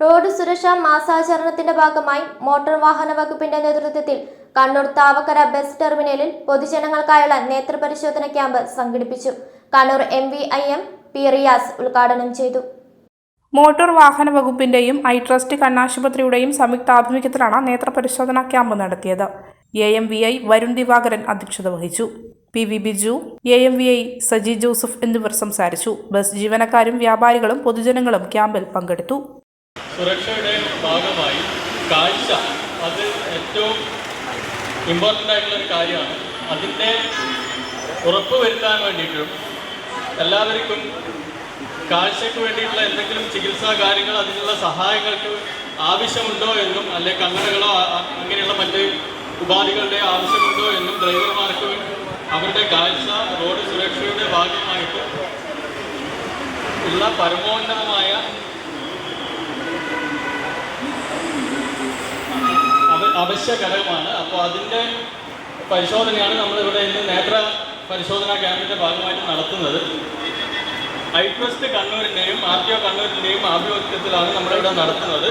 Road സുരക്ഷാ മാസാചരണത്തിന്റെ ഭാഗമായി motor വാഹന വകുപ്പിന്റെ നേതൃത്വത്തിൽ കണ്ണൂർ താവക്കര ബസ് ടെർമിനലിൽ പൊതുജനങ്ങൾക്കായുള്ള നേത്രപരിശോധന ക്യാമ്പ് സംഘടിപ്പിച്ചു. Kannur M V I M P Riyas ഉദ്ഘാടനം ചെയ്തു. മോട്ടോർ വാഹന വകുപ്പിന്റെയും ഐ ട്രസ്റ്റ് കണ്ണാശുപത്രിയുടെയും സംയുക്താഭിമുഖ്യത്തിലാണ് നേത്രപരിശോധനാ ക്യാമ്പ് നടത്തിയത്. A M V I Varun Divakaran അധ്യക്ഷത വഹിച്ചു. P V Biju A M V I Saji Joseph എന്നിവർ സംസാരിച്ചു. ബസ് ജീവനക്കാരും വ്യാപാരികളും പൊതുജനങ്ങളും ക്യാമ്പിൽ പങ്കെടുത്തു. സുരക്ഷയുടെ ഭാഗമായി കാഴ്ച അത് ഏറ്റവും ഇമ്പോർട്ടന്റ് ആയിട്ടുള്ള ഒരു കാര്യമാണ്. അതിന്റെ ഉറപ്പ് വരുത്താൻ വേണ്ടിയിട്ടും എല്ലാവർക്കും കാഴ്ചയ്ക്ക് വേണ്ടിയിട്ടുള്ള എന്തെങ്കിലും ചികിത്സാ കാര്യങ്ങൾ അതിനുള്ള സഹായങ്ങൾക്ക് ആവശ്യമുണ്ടോ എന്നും അല്ലെ കണ്ണടകളോ അങ്ങനെയുള്ള മറ്റ് ഉപാധികളുടെ ആവശ്യമുണ്ടോ എന്നും ഡ്രൈവർമാർക്ക് അവരുടെ കാഴ്ച റോഡ് സുരക്ഷയുടെ ഭാഗമായിട്ട് ഉള്ള പരമോന്നതമായ അവശ്യ ഘടകമാണ് അപ്പോൾ അതിന്റെ പരിശോധനയാണ് നമ്മളിവിടെ ഇന്ന് നേത്ര പരിശോധനാ ക്യാമ്പിന്റെ ഭാഗമായിട്ട് നടത്തുന്നത്. ഐ ട്രസ്റ്റ് കണ്ണൂരിന്റെയും ആർ ടി ഒ കണ്ണൂരിന്റെയും ആഭിമുഖ്യത്തിലാണ് നമ്മളിവിടെ നടത്തുന്നത്.